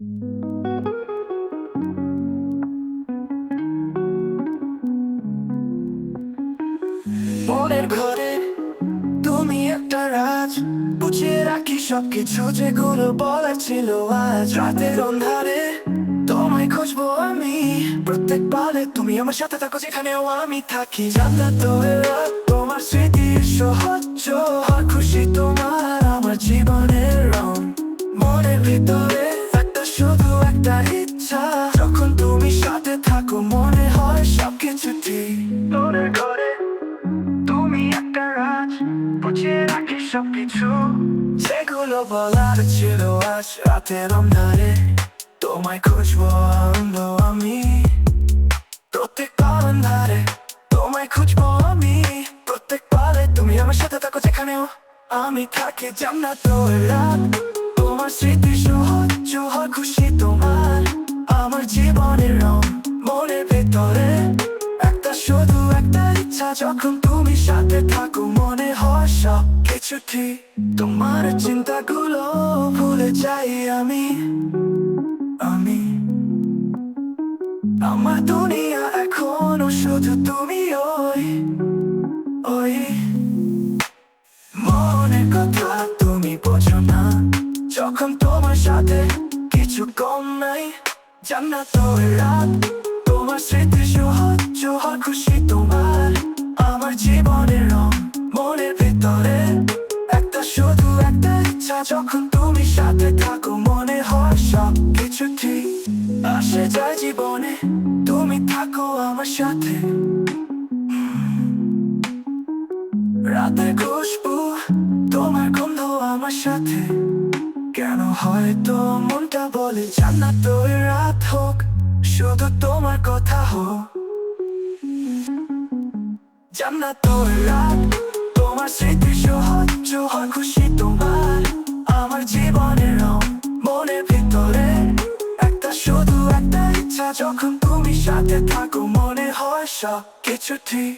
মনের ঘরে তুমি একটা রাজ। রাখি যেগুলো বলার ছিল আজ। রাতের অন্ধারে তোমায় খুঁজবো আমি। প্রত্যেক পালে তুমি আমার সাথে থাকো, যেখানেও আমি থাকি। জানলা তো তোমার স্মৃতি সহজ। খুশি তোমার আমার জীবনের রং। মনের ভিতরে সবকিছু আমি। প্রত্যেক অন্ধারে তোমায় তুমি আমার সাথে থাকো যেখানেও আমি থাকি। জান্নাত রাত, তোমার স্মৃতি হয় খুশি। ইচ্ছা যখন তুমি সাথে থাকো মনে হয় সব কিছু ঠিক তোমার চিন্তাগুলো ভুলে যাই আমি আমি আমার দুনিয়া এখনও শুধু তুমি ওই ওই মনের কথা তুমি বোঝো না যখন তোমার সাথে কিছু কম নাই জান্নাত রাত তোমার স্মৃতি যখন তুমি সাথে থাকো, মনে হয় সব কিছু ঠিক। আসে যায় জীবনে, তুমি থাকো আমার সাথে। রাতের খুশবু, তোমার গন্ধ আমার সাথে। কেন হয়তো মনটা বলে জান্নাত ওই রাত হোক, শুধু তোমার কথা হোক। জান্নাত ওই রাত, তোমার স্মৃতি সহজ হয় খুশি। একটা ইচ্ছা যখন তুমি সাথে থাকো মনে হয় সব কিছু ঠিক।